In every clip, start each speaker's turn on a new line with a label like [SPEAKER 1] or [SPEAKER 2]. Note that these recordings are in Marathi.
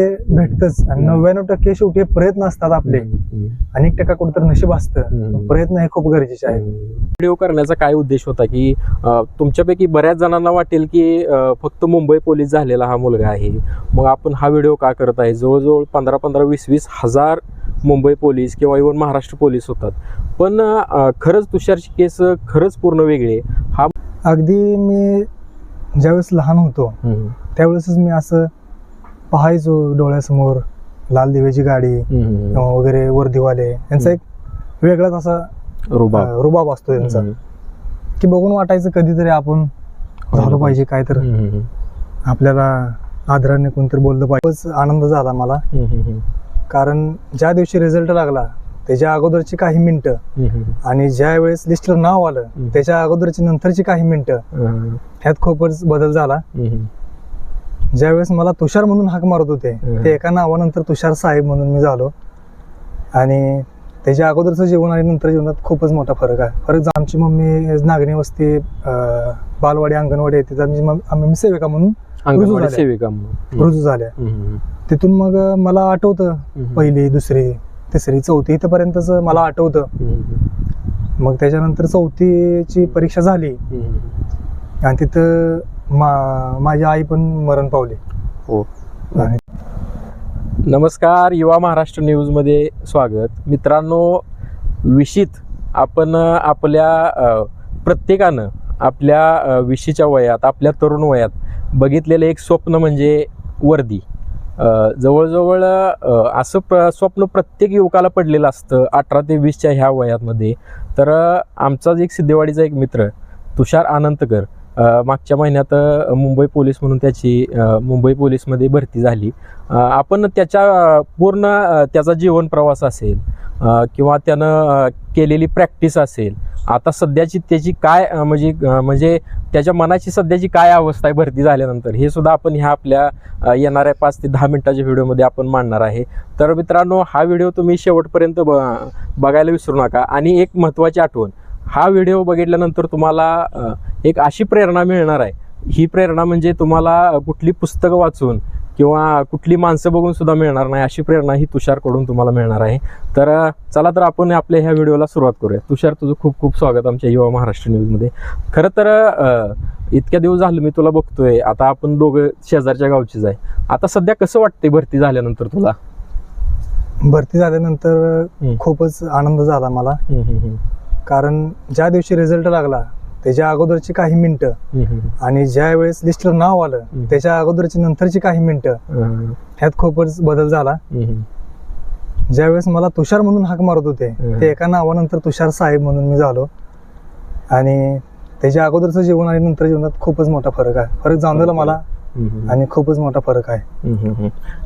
[SPEAKER 1] टक्के भेटतच. आणि नव्याण्णव टक्के शेवटी प्रयत्न असतात आपले. एक टक्का कुठेतरी नशीब असतं. प्रयत्न हे खूप गरजेचे आहेत.
[SPEAKER 2] व्हिडिओ करण्याचा काय उद्देश होता की तुमच्यापैकी बऱ्याच जणांना वाटेल की फक्त मुंबई पोलीस झालेला हा मुलगा आहे. मग आपण हा व्हिडिओ का करत आहे? जवळजवळ पंधरा पंधरा वीस वीस हजार मुंबई पोलीस किंवा इव्हन महाराष्ट्र पोलीस होतात. पण खरंच तुषारची केस खरंच पूर्ण वेगळी आहे. हा
[SPEAKER 1] अगदी मी ज्यावेळेस लहान होतो त्यावेळेसच मी असं पाहायचो डोळ्यासमोर लाल दिव्याची गाडी वगैरे वर्दीवाले यांचा एक वेगळाच असा
[SPEAKER 2] रुबाब
[SPEAKER 1] रुबाब असतो त्यांचा. की बघून वाटायचं कधीतरी आपण झालो पाहिजे काय तर. आपल्याला आदराने कोणतरी बोललं पाहिजे आनंद झाला मला. कारण ज्या दिवशी रिझल्ट लागला त्याच्या अगोदरची काही मिनिटं. आणि ज्या वेळेस लिस्टला नाव आलं. त्याच्या अगोदरची नंतरची काही मिनिटं. ह्यात खूपच बदल झाला. ज्यावेळेस मला तुषार म्हणून हाक मारत होते. ते एका नावानंतर तुषार साहेब म्हणून मी झालो आणि त्याच्या अगोदरचं जीवन आणि नंतर जीवनात खूपच मोठा फरक आहे फरक आमची मम्मी नागरी वस्ती बालवाडी अंगणवाडी मम- आम्ही सेविका म्हणून.
[SPEAKER 2] सेविका
[SPEAKER 1] रुजू झाल्या. तिथून मग मला आठवतं. पहिली दुसरी तिसरी चौथी इथपर्यंतच मला आठवतं. मग त्याच्यानंतर चौथीची परीक्षा झाली. आणि तिथं मा माझी आई पण मरण पावली.
[SPEAKER 2] हो.
[SPEAKER 1] आणि
[SPEAKER 2] नमस्कार युवा महाराष्ट्र न्यूजमध्ये स्वागत. मित्रांनो विशीत आपण आपल्या प्रत्येकानं आपल्या विशीच्या वयात आपल्या तरुण वयात बघितलेलं एक स्वप्न म्हणजे वर्दी. जवळजवळ असं प्र स्वप्न प्रत्येक युवकाला पडलेलं असतं अठरा ते वीसच्या ह्या वयामध्ये. तर आमचाच एक सिद्धेवाडीचा एक मित्र तुषार आनंतकर अ, मागच्या महिन्यात मुंबई पोलीस म्हणून त्याची मुंबई पोलीसमध्ये भरती झाली. आपण त्याच्या पूर्ण त्याचा जीवन प्रवास असेल किंवा त्यानं केलेली प्रॅक्टिस असेल आता सध्याची त्याची काय म्हणजे म्हणजे त्याच्या मनाची सध्याची काय अवस्था आहे भरती झाल्यानंतर हे सुद्धा आपण ह्या आपल्या येणाऱ्या पाच ते दहा मिनिटाच्या व्हिडिओमध्ये आपण मांडणार आहे. तर मित्रांनो हा व्हिडिओ तुम्ही शेवटपर्यंत ब बघायला विसरू नका. आणि एक महत्त्वाची आठवण हा व्हिडिओ बघितल्यानंतर तुम्हाला एक अशी प्रेरणा मिळणार आहे. ही प्रेरणा म्हणजे तुम्हाला कुठली पुस्तकं वाचून किंवा कुठली माणसं बघून सुद्धा मिळणार नाही अशी प्रेरणा ही तुषारकडून तुम्हाला मिळणार आहे. तर चला तर आपण आपल्या ह्या व्हिडिओला सुरुवात करूया तुषार तुझं खूप खूप स्वागत आमच्या युवा महाराष्ट्र न्यूजमध्ये खरं तर इतक्या दिवस झालं मी तुला बघतोय. आता आपण दोघं शेजारच्या गावचीच आहे आता सध्या कसं वाटतंय भरती झाल्यानंतर तुला?
[SPEAKER 1] भरती झाल्यानंतर. खूपच आनंद झाला मला. कारण ज्या दिवशी रिझल्ट लागला त्याच्या अगोदरची काही मिनिटं आणि ज्या वेळेस लिस्टला नाव आलं. त्याच्या अगोदरची नंतरची काही मिनिटं ह्यात खूपच बदल झाला. ज्यावेळेस मला तुषार म्हणून हाक मारत होते. ते एका नावानंतर तुषार साहेब म्हणून मी झालो. आणि त्याच्या अगोदरचं जीवन आणि नंतर जीवनात खूपच मोठा फरक आहे. फरक जाणवला मला आणि खूपच मोठा फरक आहे.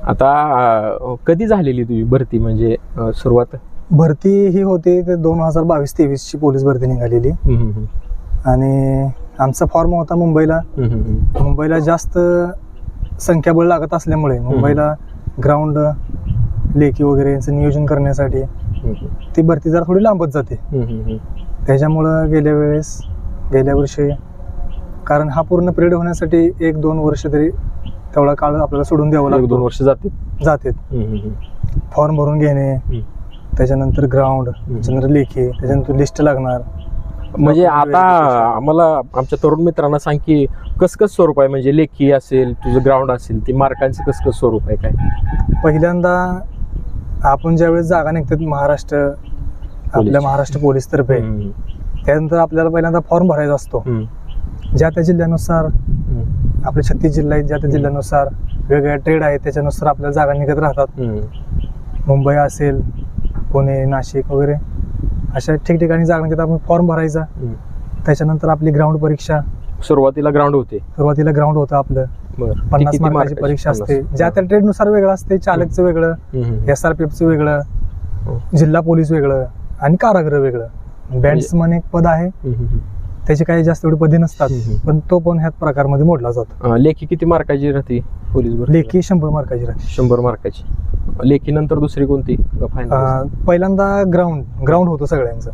[SPEAKER 2] आता कधी झालेली तुझी भरती? म्हणजे सुरुवात?
[SPEAKER 1] भरती ही होती ते दोन हजार बावीस तेवीस ची पोलीस भरती निघालेली. आणि आमचा फॉर्म होता मुंबईला. मुंबईला जास्त संख्याबळ लागत असल्यामुळे मुंबईला ग्राउंड लेखी वगैरे यांचं नियोजन करण्यासाठी ती भरती जरा थोडी लांबत जाते. त्याच्यामुळं गेल्या वेळेस गेल्या वर्षी कारण हा पूर्ण पिरियड होण्यासाठी एक दोन वर्ष तरी तेवढा काळ आपल्याला सोडून द्यावा
[SPEAKER 2] एक दोन
[SPEAKER 1] लागतो.
[SPEAKER 2] वर्ष जाते
[SPEAKER 1] जाते फॉर्म भरून घेणे. त्याच्यानंतर ग्राउंड त्याच्यानंतर लेखी त्याच्यानंतर लिस्ट लागणार.
[SPEAKER 2] म्हणजे आता आम्हाला आमच्या तरुण मित्रांना सांग की कस कस स्वरूप आहे? म्हणजे लेखी असेल तुझं ग्राउंड असेल ती मार्कांचं कस कस स्वरूप आहे काय?
[SPEAKER 1] पहिल्यांदा आपण ज्यावेळेस जागा निघतात महाराष्ट्र आपल्या महाराष्ट्र पोलीस तर्फे त्यानंतर आपल्याला पहिल्यांदा फॉर्म भरायचा असतो. ज्या त्या जिल्ह्यानुसार आपले छत्तीस जिल्हा आहेत ज्या त्या जिल्ह्यानुसार वेगवेगळ्या ट्रेड आहेत त्याच्यानुसार आपल्याला जागा निघत राहतात. मुंबई असेल पुणे नाशिक वगैरे अशा ठिकठिकाणी जागा आपण फॉर्म भरायचा. त्याच्यानंतर आपली ग्राउंड परीक्षा.
[SPEAKER 2] सुरुवातीला ग्राउंड होते.
[SPEAKER 1] सुरुवातीला ग्राउंड होतं आपलं. पन्नास मार्काची? परीक्षा असते. ज्या त्या ट्रेडनुसार वेगळं असते. चालकचं वेगळं. एस आर पी एफचं वेगळं
[SPEAKER 2] हो.
[SPEAKER 1] जिल्हा पोलीस वेगळं आणि कारागृह वेगळं. बँड्समन एक पद आहे. त्याची काही जास्त एवढी पदे नसतात. पण तो पण ह्यात प्रकारमध्ये मोडला जातो.
[SPEAKER 2] लेखी किती मार्काची राहते पोलीस?
[SPEAKER 1] लेखी शंभर मार्काची राहते.
[SPEAKER 2] शंभर मार्काची लेखी नंतर दुसरी कोणती?
[SPEAKER 1] अं, पहिल्यांदा ग्राउंड ग्राउंड होतं सगळ्यांचं.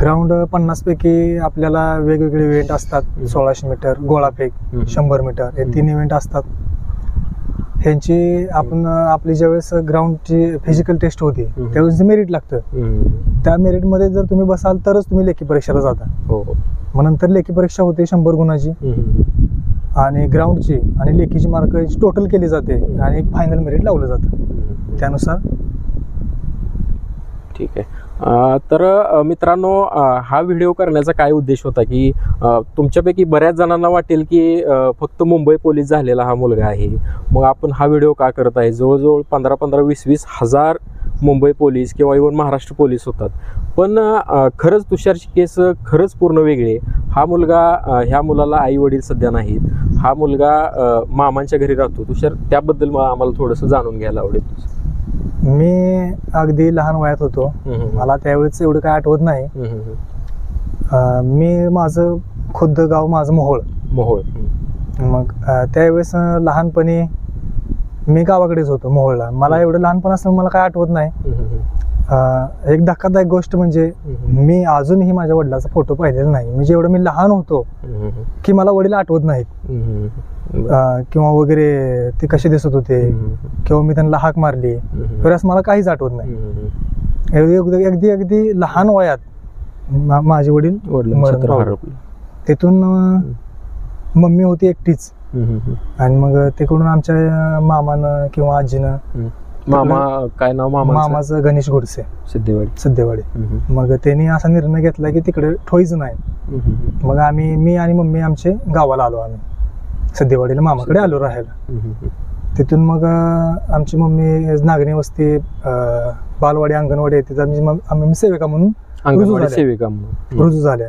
[SPEAKER 1] ग्राउंड पन्नास पैकी आपल्याला वेगवेगळे इव्हेंट असतात. सोळाशे मीटर गोळाफेक. शंभर मीटर हे. तीन इव्हेंट असतात ह्यांची आपण आपली ज्यावेळेस ग्राउंडची फिजिकल टेस्ट होती. त्यावेळेस मेरिट लागतं. त्या मेरिटमध्ये जर तुम्ही बसाल तरच तुम्ही लेखी परीक्षेला जाता
[SPEAKER 2] हो हो
[SPEAKER 1] मग नंतर लेखी परीक्षा होते शंभर गुणाची. आणि ग्राउंडची आणि लेखीची मार्क टोटल केली जाते आणि एक फायनल मेरिट लावलं जातं. त्यानुसार?
[SPEAKER 2] ठीक आहे. तर मित्रांनो हा व्हिडिओ करण्याचा काय उद्देश होता की तुमच्यापैकी बऱ्याच जणांना वाटेल की फक्त मुंबई पोलीस झालेला हा मुलगा आहे. मग आपण हा व्हिडिओ का करत आहे? जवळजवळ पंधरा पंधरा वीस वीस हजार मुंबई पोलीस किंवा इव्हन महाराष्ट्र पोलीस होतात. पण खरंच तुषारची केस खरंच पूर्ण वेगळे हा मुलगा ह्या मुलाला आई वडील सध्या नाहीत. हा मुलगा मामांच्या घरी राहतो. तुषार त्याबद्दल मला आम्हाला थोडंसं जाणून घ्यायला आवडेल.
[SPEAKER 1] मी अगदी लहान वयात होतो. मला त्यावेळेस एवढं काय आठवत नाही. अं, मी माझं खुद्द गाव माझं मोहोळ.
[SPEAKER 2] मोहोळ.
[SPEAKER 1] मग अं, त्यावेळेस अं, लहानपणी मी गावाकडेच होतो मोहोळला. मला एवढं लहानपण असल्यामुळे मला काय आठवत नाही. अं, एक धक्कादायक गोष्ट म्हणजे. मी अजूनही माझ्या वडिलाचा फोटो पाहिलेला नाही. म्हणजे एवढं मी लहान होतो की मला वडील आठवत नाहीत. अं, किंवा वगैरे ते कसे दिसत होते किंवा मी त्यांना हाक मारली असं मला काहीच आठवत नाही. अगदी अगदी लहान वयात मा- माझे वडील मरण पावले. तिथून अं, मम्मी होती एकटीच. आणि मग तिकडून आमच्या अं, मामानं किंवा आजीनं.
[SPEAKER 2] मामा काय नाव मामा
[SPEAKER 1] मामाचं गणेश गोडसे
[SPEAKER 2] सिद्धेवाडी.
[SPEAKER 1] सध्यावाडी
[SPEAKER 2] हम्म,
[SPEAKER 1] मग त्यांनी असा निर्णय घेतला की तिकडे ठोईच नाही. मग आम्ही मी आणि मम्मी आमचे गावाला आलो आम्ही. सध्यावाडीला मामाकडे आलो राहायला. तिथून मग आमची मम्मी नागरी वस्ती बालवाडी अंगणवाडी आहे. तिथं मग- आम्ही सेविका म्हणून.
[SPEAKER 2] सेविका म्हणून.
[SPEAKER 1] रुजू झाल्या.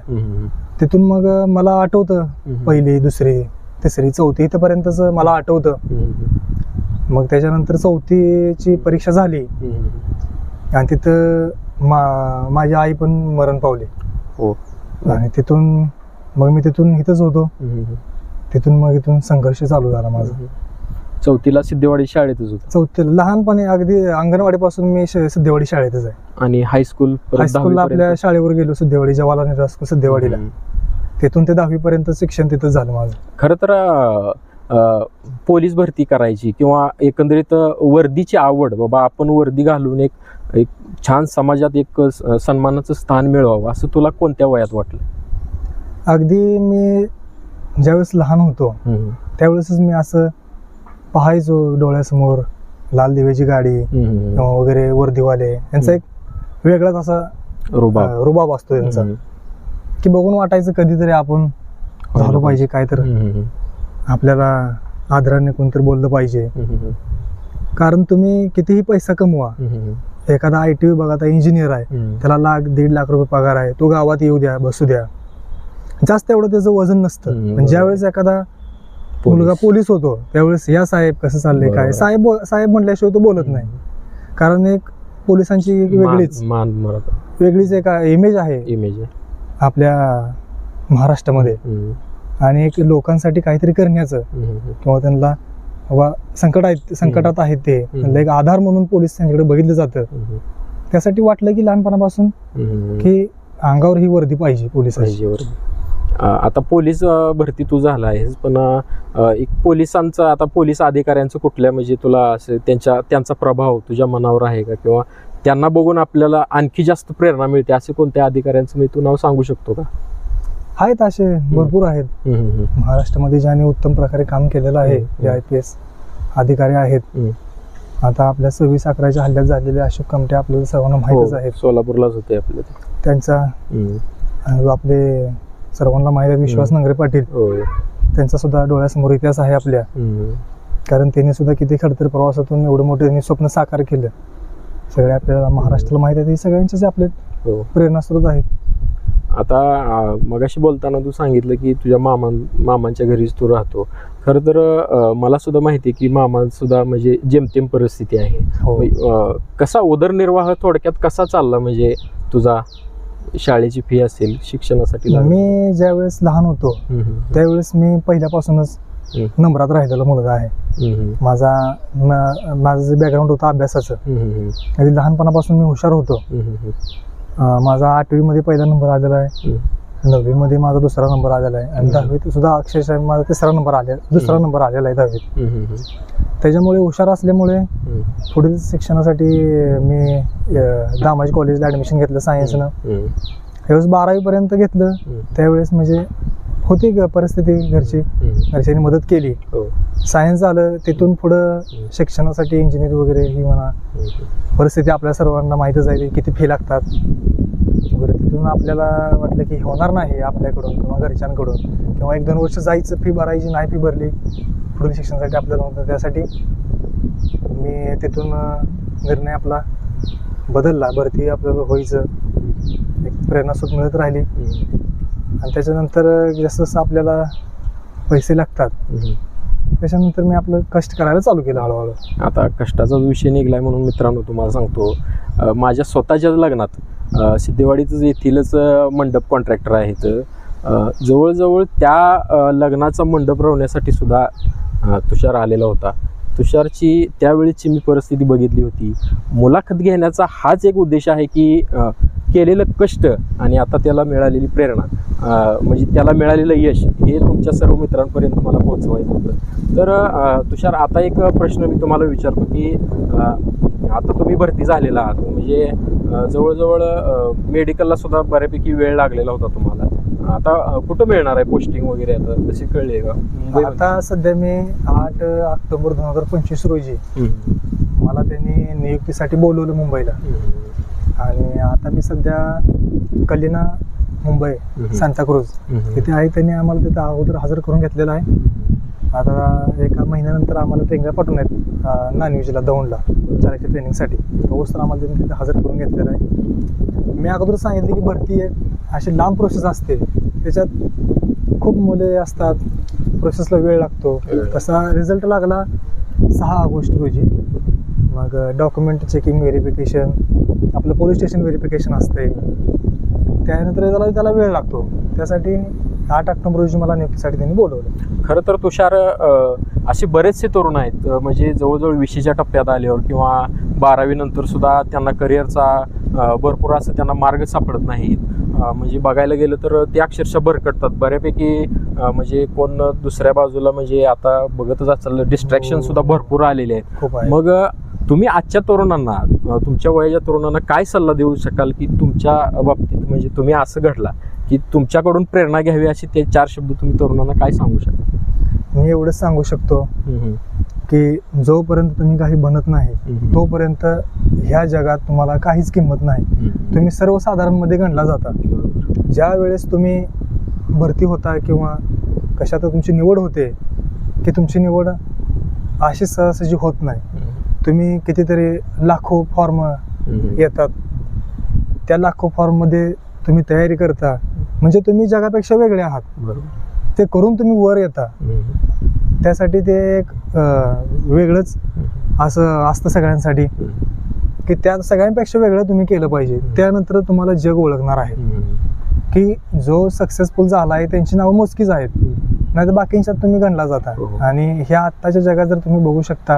[SPEAKER 1] तिथून मग मला आठवतं. पहिली दुसरी तिसरी चौथी इथपर्यंतच मला आठवतं. मग त्याच्यानंतर चौथीची परीक्षा झाली. आणि तिथं मा माझी आई पण मरण पावली.
[SPEAKER 2] हो.
[SPEAKER 1] आणि तिथून मग मी तिथून इथंच होतो. तिथून मग इथून संघर्ष चालू झाला माझा.
[SPEAKER 2] चौथीला सिद्धेवाडी शाळेतच होत
[SPEAKER 1] चौथी लहानपणी अगदी अंगणवाडीपासून मी श- सिद्धेवाडी शाळेतच आहे
[SPEAKER 2] आणि हायस्कूल परत
[SPEAKER 1] हायस्कूलला आपल्या. शाळेवर गेलो सिद्धेवाडी जवाहरलाल नेहरू हायस्कूल सिद्धेवाडीला
[SPEAKER 2] हम्म.
[SPEAKER 1] तिथून ते दहावी पर्यंत शिक्षण तिथंच झालं माझं
[SPEAKER 2] खरं तर अं, अं, पोलीस भरती करायची किंवा एकंदरीत अं, वर्दीची आवड बाबा आपण वर्दी घालून एक एक छान समाजात एक सन्मानाचं स्थान मिळवावं असं तुला कोणत्या वयात वाटलं
[SPEAKER 1] अगदी मी ज्यावेळेस लहान होतो त्यावेळेसच मी असं पाहायचो डोळ्यासमोर लाल दिव्याची गाडी वगैरे वर्दीवाले. यांचा एक वेगळाच असा
[SPEAKER 2] रुबाब.
[SPEAKER 1] रुबाब असतो त्यांचा. की बघून वाटायचं कधीतरी आपण झालो पाहिजे काय तर. आपल्याला आदराने कोणतरी बोललं पाहिजे. कारण तुम्ही कितीही पैसा कमवा. एखादा आय टी विभागात इंजिनियर आहे. त्याला लाख दीड लाख रुपये पगार आहे. तो गावात येऊ द्या बसू द्या. जास्त एवढं त्याचं वजन नसतं पण. ज्यावेळेस एखादा. मुलगा पोलीस होतो त्यावेळेस या साहेब कसं चाललंय. काय साहेब साहेब म्हटल्याशिवाय तो बोलत नाही कारण एक पोलिसांची वेगळीच वेगळीच एक इमेज आहे
[SPEAKER 2] इमेज
[SPEAKER 1] आपल्या महाराष्ट्रामध्ये. आणि एक लोकांसाठी काहीतरी करण्याचं. किंवा त्यांना बाबा संकट आहेत संकटात आहेत ते एक आधार म्हणून पोलीस त्यांच्याकडे बघितलं जातं. त्यासाठी वाटलं की लहानपणापासून. की अंगावर ही वर्दी पाहिजे पोलिसांची
[SPEAKER 2] आता पोलीस भरती तू झाला आहेस पण एक पोलिसांचा आता पोलीस अधिकाऱ्यांचं कुठल्या म्हणजे तुला असं त्यांच्या त्यांचा प्रभाव तुझ्या मनावर आहे का? किंवा त्यांना बघून आपल्याला आणखी जास्त प्रेरणा मिळते असे कोणत्या अधिकाऱ्यांचं मी तू नाव सांगू शकतो का?
[SPEAKER 1] आहेत असे भरपूर आहेत. महाराष्ट्रामध्ये ज्यांनी उत्तम प्रकारे काम केलेलं आहे. जे आय पी एस अधिकारी आहेत. आता आपल्या सव्वीस अकराच्या हल्ल्यात झालेले अशोक कमटे आपल्याला सर्वांना माहितच
[SPEAKER 2] हो,
[SPEAKER 1] आहेत.
[SPEAKER 2] सोलापूरलाच होते आपले ते.
[SPEAKER 1] त्यांचा आपले सर्वांना माहीत आहे विश्वास. नंगरे पाटील.
[SPEAKER 2] हो.
[SPEAKER 1] त्यांचा सुद्धा डोळ्यासमोर इतिहास आहे आपल्या. कारण त्यांनी सुद्धा किती खडतर प्रवासातून एवढं मोठं त्यांनी स्वप्न साकार केलं. सगळे आपल्याला महाराष्ट्राला माहीत आहे सगळ्यांचेच आपले
[SPEAKER 2] हो.
[SPEAKER 1] प्रेरणास्रोत आहेत.
[SPEAKER 2] आता मगाशी बोलताना तू सांगितलं की तुझ्या मामा मामांच्या घरीच तू राहतो. खरं तर मला सुद्धा माहिती आहे की मामा सुद्धा म्हणजे जेमतेम परिस्थिती आहे.
[SPEAKER 1] हो.
[SPEAKER 2] कसा उदरनिर्वाह थोडक्यात कसा चालला म्हणजे तुझा? शाळेची फी असेल शिक्षणासाठी लागणारी?
[SPEAKER 1] मी ज्यावेळेस लहान होतो
[SPEAKER 2] हम्म, हम्म,
[SPEAKER 1] त्यावेळेस मी पहिल्यापासूनच
[SPEAKER 2] हम्म,
[SPEAKER 1] नंबरात राहिलेला मुलगा आहे.
[SPEAKER 2] हम्म,
[SPEAKER 1] माझा म- माझं जे बॅकग्राऊंड होतं अभ्यासाचं
[SPEAKER 2] हम्म, हम्म,
[SPEAKER 1] अगदी लहानपणापासून मी हुशार होतो.
[SPEAKER 2] हम्म, हम्म,
[SPEAKER 1] अं, माझा आठवीमध्ये पहिला नंबर आलेला आहे.
[SPEAKER 2] हम्म.
[SPEAKER 1] नववी मध्ये माझा दुसरा नंबर आलेला आहे आणि. दहावीत सुद्धा अक्षरशः माझा तिसरा नंबर आले दुसरा. नंबर आलेला आहे दहावीत. त्याच्यामुळे हुशार असल्यामुळे. पुढील शिक्षणासाठी मी दामाजी कॉलेजला ऍडमिशन घेतलं सायन्सनं
[SPEAKER 2] हम्म.
[SPEAKER 1] त्यावेळेस बारावी पर्यंत घेतलं. त्यावेळेस म्हणजे होती ग परिस्थिती घरची. घरच्यांनी मदत केली
[SPEAKER 2] हो.
[SPEAKER 1] सायन्स झालं तिथून पुढं. शिक्षणासाठी इंजिनियर वगैरे ही म्हणा. परिस्थिती आपल्या सर्वांना माहीतच आहे किती फी लागतात वगैरे तिथून आपल्याला वाटलं की होणार नाही आपल्याकडून किंवा घरच्यांकडून किंवा एक दोन वर्ष जायचं फी भरायची नाही फी भरली पुढील शिक्षणासाठी आपल्याला त्यासाठी मी तिथून निर्णय आपला बदलला भरती आपल्याला व्हायचं एक प्रेरणासूत मिळत राहिली. आणि त्याच्यानंतर जसं जसं आपल्याला पैसे लागतात. त्याच्यानंतर मी आपलं कष्ट करायला चालू केलं हळूहळू.
[SPEAKER 2] आता कष्टाचा विषय निघलाय म्हणून मित्रांनो तुम्हाला सांगतो माझ्या स्वतःच्याच लग्नात अं, सिद्धेवाडीतच येथीलच मंडप कॉन्ट्रॅक्टर आहेत जवळजवळ त्या लग्नाचा मंडप रवण्यासाठी सुद्धा तुषार आलेला होता. तुषारची त्यावेळीची मी परिस्थिती बघितली होती. मुलाखत घेण्याचा हाच एक उद्देश आहे की केलेलं कष्ट आणि आता त्याला मिळालेली प्रेरणा म्हणजे त्याला मिळालेलं यश हे तुमच्या सर्व मित्रांपर्यंत मला पोहोचवायचं होतं तर तुषार आता एक प्रश्न मी तुम्हाला विचारतो की आता तुम्ही भरती झालेला आहात म्हणजे जवळजवळ मेडिकलला सुद्धा बऱ्यापैकी वेळ लागलेला होता तुम्हाला आता कुठं मिळणार आहे पोस्टिंग वगैरे आता कशी कळली आहे का मुंबईमध्ये?
[SPEAKER 1] आता सध्या मी आठ ऑक्टोबर दोन हजार पंचवीस रोजी. मला त्यांनी नियुक्तीसाठी बोलवलं मुंबईला. आणि आता मी सध्या कलिना मुंबई. सांताक्रूज. तिथे आहे त्यांनी आम्हाला तिथे अगोदर हजर करून घेतलेलं आहे. आता एका महिन्यानंतर आम्हाला ट्रेनिंगला पाठवून आहेत नानविजला दौंडला चालायच्या ट्रेनिंगसाठी तोच तर आम्हाला त्यांनी तिथे हजर करून घेतलेलं आहे. मी अगोदर सांगितलं की भरती एक अशी लांब प्रोसेस असते. त्याच्यात खूप मुले असतात प्रोसेसला वेळ लागतो. तसा रिझल्ट लागला सहा ऑगस्ट रोजी. मग डॉक्युमेंट चेकिंग व्हेरिफिकेशन आपलं पोलीस स्टेशन व्हेरिफिकेशन असते त्यानंतर त्याला त्याला वेळ लागतो. त्यासाठी आठ ऑक्टोबर रोजी मला नियुक्तीसाठी त्यांनी बोलवलं.
[SPEAKER 2] खरं तर तुषार असे बरेचसे तरुण आहेत. म्हणजे जवळजवळ विशीच्या टप्प्यात आल्यावर किंवा बारावी नंतर सुद्धा त्यांना करिअरचा भरपूर असं त्यांना मार्ग सापडत नाहीत. अ, म्हणजे बघायला गेलं तर ते अक्षरशः भरकटतात. बऱ्यापैकी म्हणजे कोण दुसऱ्या बाजूला म्हणजे आता बघतच असाल डिस्ट्रॅक्शन
[SPEAKER 1] हो.
[SPEAKER 2] सुद्धा भरपूर आलेले आहेत. मग तुम्ही आजच्या तरुणांना तुमच्या वयाच्या तरुणांना काय सल्ला देऊ शकाल की तुमच्या बाबतीत म्हणजे तुम्ही असं घडला की तुमच्याकडून प्रेरणा घ्यावी अशी ते चार शब्द तुम्ही तरुणांना काय सांगू शकाल?
[SPEAKER 1] मी एवढंच सांगू शकतो की जोपर्यंत तुम्ही काही बनत नाही तोपर्यंत ह्या जगात तुम्हाला काहीच किंमत नाही. तुम्ही सर्वसाधारणमध्ये गणला जाता. ज्या वेळेस तुम्ही भरती होता किंवा कशात तुमची निवड होते की तुमची निवड अशी सहसाची होत नाही. तुम्ही कितीतरी लाखो फॉर्म येतात. त्या लाखो फॉर्ममध्ये तुम्ही तयारी करता. म्हणजे तुम्ही जगापेक्षा वेगळे आहात. ते करून तुम्ही वर येता. त्यासाठी ते एक वेगळंच असं असतं सगळ्यांसाठी. की त्या सगळ्यांपेक्षा वेगळं तुम्ही केलं पाहिजे. त्यानंतर तुम्हाला जग ओळखणार आहे. की जो सक्सेसफुल झाला आहे त्यांची नावं मोजकीच आहेत. नाही तर बाकींच्यात तुम्ही गणला जाता.
[SPEAKER 2] हो.
[SPEAKER 1] आणि ह्या आत्ताच्या जगात जर तुम्ही बघू शकता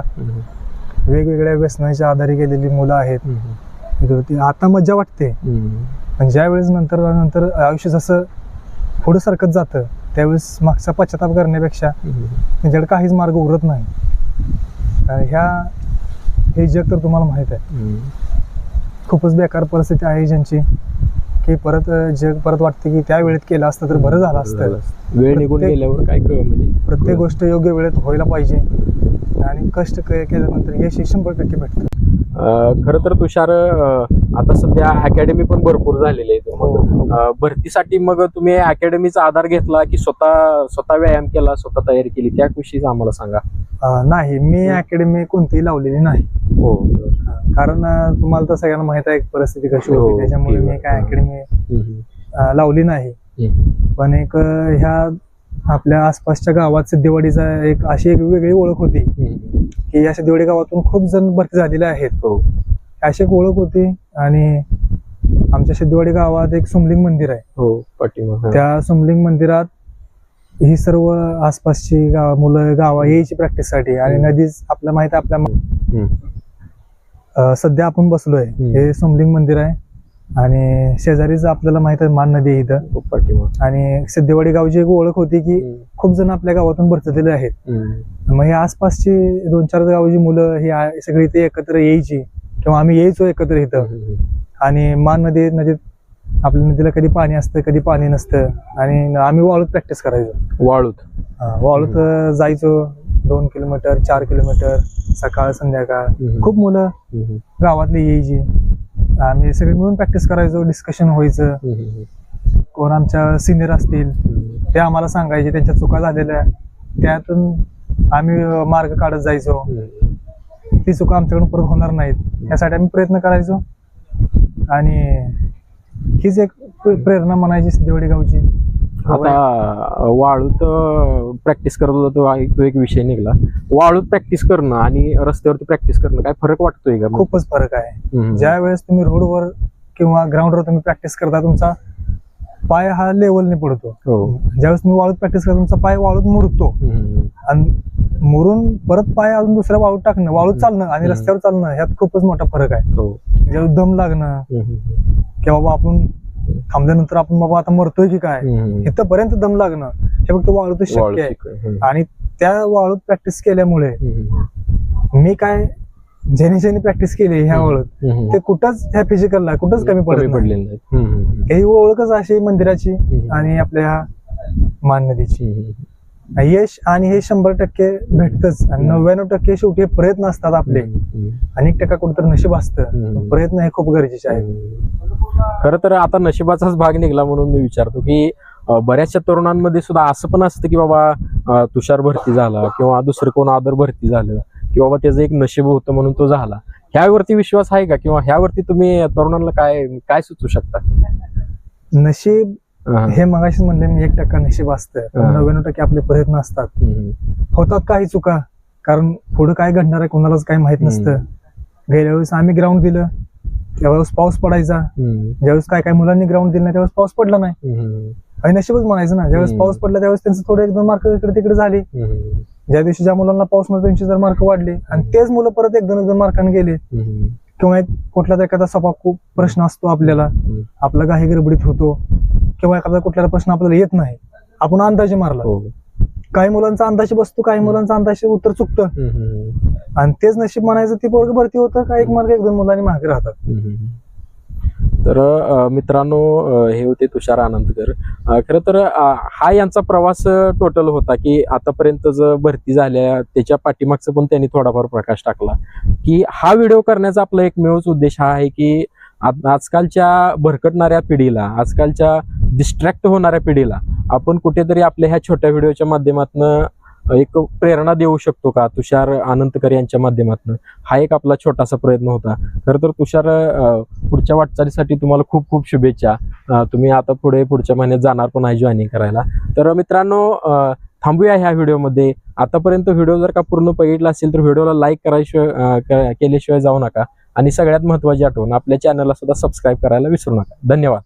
[SPEAKER 1] वेगवेगळ्या व्यसनाच्या आधारे गेलेली मुलं आहेत. आता मज्जा वाटते. पण ज्या वेळेस नंतर नंतर आयुष्य जसं पुढं सरकत जातं त्यावेळेस मागचा पश्चाताप करण्यापेक्षा त्यांच्याकडे काहीच मार्ग उरत नाही. ह्या हे जग तर तुम्हाला माहीत आहे. खूपच बेकार परिस्थिती आहे ज्यांची. की परत जग परत वाटते की त्या वेळेत केलं असतं तर बरं झालं असतं.
[SPEAKER 2] वेळ निघून गेल्यावर काय कळ म्हणजे?
[SPEAKER 1] प्रत्येक गोष्ट योग्य वेळेत व्हायला पाहिजे. आणि कष्ट के- केल्यानंतर यश शंभर टक्के भेटतं.
[SPEAKER 2] खरं तर तुषार आता सध्या अकॅडमी पण भरपूर झालेली आहे
[SPEAKER 1] हो.
[SPEAKER 2] अं, भरतीसाठी मग तुम्ही अकॅडमीचा आधार घेतला की स्वतः स्वतः व्यायाम केला स्वतः तयारी केली त्याविषयी आम्हाला सांगा.
[SPEAKER 1] नाही मी अकॅडमी कोणतीही लावलेली नाही.
[SPEAKER 2] हो.
[SPEAKER 1] कारण तुम्हाला तर सगळ्यांना माहीत आहे परिस्थिती कशी
[SPEAKER 2] हो,
[SPEAKER 1] होती त्याच्यामुळे मी काय
[SPEAKER 2] हा.
[SPEAKER 1] अकॅडमी लावली नाही. पण एक ह्या आपल्या आसपासच्या गावात सिद्धेवाडीचा एक अशी एक वेगळी ओळख होती. की या सिद्धेवाडी गावातून खूप जण भरती झालेले आहेत.
[SPEAKER 2] हो.
[SPEAKER 1] अशी एक ओळख होती आणि आमच्या सिद्धेवाडी गावात एक सुमलिंग मंदिर आहे.
[SPEAKER 2] हो
[SPEAKER 1] त्या सुमलिंग मंदिरात ही सर्व आसपासची गाव मुलं गावा यायची प्रॅक्टिससाठी आणि
[SPEAKER 2] हम्म.
[SPEAKER 1] नदीच आपल्या माहीत आहे आपल्या सध्या आपण बसलोय. हे सुमलिंग मंदिर आहे. आणि शेजारीच आपल्याला माहीत आहे मान नदी आहे इथं.
[SPEAKER 2] खूप पाठीमाग
[SPEAKER 1] आणि सिद्धेवाडी गावची एक ओळख होती की खूप जण आपल्या गावातून भरतलेले आहेत. मग हे आसपासची दोन चार गावची मुलं ही आ- सगळी इथे एकत्र यायची किंवा आम्ही यायचो एकत्र इथं. आणि मान नदी नदीत आपल्या नदीला कधी पाणी असतं कधी पाणी नसतं. आणि आम्ही वाळूत प्रॅक्टिस करायचो.
[SPEAKER 2] वाळूत.
[SPEAKER 1] हा, वाळूत अं, जायचो दोन किलोमीटर चार किलोमीटर सकाळ संध्याकाळ. खूप मुलं गावातली यायची. आम्ही सगळे मिळून प्रॅक्टिस करायचो डिस्कशन व्हायचं. कोण आमच्या सिनियर असतील ते आम्हाला सांगायचे त्यांच्या चुका झालेल्या त्यातून आम्ही मार्ग काढत जायचो. ती चुका आमच्याकडून परत होणार नाहीत. यासाठी आम्ही प्रयत्न करायचो. आणि हीच एक प्रे- प्रेरणा म्हणायची सिद्धेवाडी गावची.
[SPEAKER 2] आता वाळूत प्रॅक्टिस करत होता तो एक- तो एक विषय निघाला. वाळूत प्रॅक्टिस करणं आणि रस्त्यावरती प्रॅक्टिस करणं काय फरक वाटतोय का
[SPEAKER 1] खूपच फरक आहे. ज्या वेळेस तुम्ही रोडवर किंवा ग्राउंडवर तुम्ही प्रॅक्टिस करता तुमचा पाय हा लेवलने पडतो.
[SPEAKER 2] हो.
[SPEAKER 1] ज्यावेळेस तुम्ही वाळूत प्रॅक्टिस करता तुमचा पाय वाळूत मुरतो. आणि मुरून परत पाय अजून दुसऱ्या वाळूत टाकणं वाळूत चालणं आणि. रस्त्यावर चालणं ह्यात खूपच मोठा फरक आहे.
[SPEAKER 2] हो.
[SPEAKER 1] दम लागणं
[SPEAKER 2] हम्म.
[SPEAKER 1] की बाबा आपण थांबल्यानंतर आपण बाबा आता मरतोय की काय. इथपर्यंत दम लागणं हे फक्त वाळूतच
[SPEAKER 2] वाळू
[SPEAKER 1] शक्य आहे. आणि त्या वाळूत प्रॅक्टिस केल्यामुळे. मी काय ज्याने ज्याने प्रॅक्टिस केली ह्या ओळख. ते कुठंच ह्या फिजिकलला कुठंच कमी पडत
[SPEAKER 2] कमी
[SPEAKER 1] नाही. ही ओळखच अशी मंदिराची. आणि आपल्या मान नदीची. यश आणि हे शंभर टक्के भेटतच. आणि. नव्याण्णव टक्के शेवटी हे प्रयत्न असतात आपले. एक टक्का कुठेतरी नशीब. असतं. प्रयत्न हे खूप गरजेचे आहेत.
[SPEAKER 2] खरं तर आता नशिबाचाच भाग निघला म्हणून मी विचारतो की बऱ्याचशा तरुणांमध्ये सुद्धा असं पण असतं की बाबा तुषार भरती झाला किंवा दुसरं कोण आदर भरती झालं की बाबा त्याचं एक नशीब होतं म्हणून तो झाला. ह्यावरती विश्वास आहे का? किंवा ह्यावरती तुम्ही तरुणांना काय काय सुचवू शकता?
[SPEAKER 1] नशीब
[SPEAKER 2] हा.
[SPEAKER 1] मगाशीच म्हणले मी एक टक्का नशीब असतं. नव्याण्णव टक्के आपले प्रयत्न असतात. होतात काही चुका कारण पुढे काय घडणार आहे कोणालाच काही माहीत नसतं गेल्या वेळेस आम्ही ग्राउंड दिलं त्यावेळेस पाऊस पडायचा. ज्यावेळेस काय काय मुलांनी ग्राउंड दिलं नाही त्यावेळेस पाऊस पडला नाही. आणि नशीबच म्हणायचं ना ज्यावेळेस. पाऊस पडला त्यावेळेस त्यांचं थोडं एक दोन मार्क इकडे तिकडे झाले. ज्या दिवशी ज्या मुलांना पाऊसमध्ये त्यांची जर मार्क वाढले आणि तेच मुलं परत एक दोन दोन मार्काने गेले. किंवा एक कुठला तर एखादा सभा खूप प्रश्न असतो आपल्याला. आपला काही गडबडीत होतो किंवा एखादा कुठला प्रश्न आपल्याला येत नाही आपण अंदाजे मारला.
[SPEAKER 2] हो.
[SPEAKER 1] काही मुलांचा अंदाजे बसतो काही मुलांचा अंदाजे उत्तर चुकतं. आणि तेच नशीब म्हणायचं ती पोरग भरती होतं का एक मार्ग एक दोन मुलांनी मागे राहतात.
[SPEAKER 2] तर मित्रांनो हे होते तुषार आनंदकर. खरं तर हा यांचा प्रवास टोटल होता की आतापर्यंत ज भरती झाल्या त्याच्या पाठीमागचं पण त्यांनी थोडाफार प्रकाश टाकला. की हा व्हिडिओ करण्याचा आपला एकमेवच उद्देश हा आहे की आज- आजकालच्या भरकटणाऱ्या पिढीला आजकालच्या डिस्ट्रॅक्ट होणाऱ्या पिढीला आपण कुठेतरी आपल्या ह्या छोट्या व्हिडिओच्या माध्यमातून एक प्रेरणा देऊ शकतो का? तुषार आनंदकर यांच्या माध्यमातून. हा एक आपला छोटासा प्रयत्न होता. खरं तर तुषार पुढच्या वाटचालीसाठी तुम्हाला खूप खूप शुभेच्छा. तुम्ही आता पुढे पुढच्या महिन्यात जाणार पण आहे जॉईनिंग करायला. तर मित्रांनो थांबूया ह्या व्हिडिओमध्ये. आतापर्यंत व्हिडिओ जर का पूर्ण बघितला असेल तर व्हिडिओला लाईक करायशिवाय केल्याशिवाय जाऊ नका. आणि सगळ्यात महत्त्वाची आठवण आपल्या चॅनलला सुद्धा सबस्क्राईब करायला विसरू नका. धन्यवाद.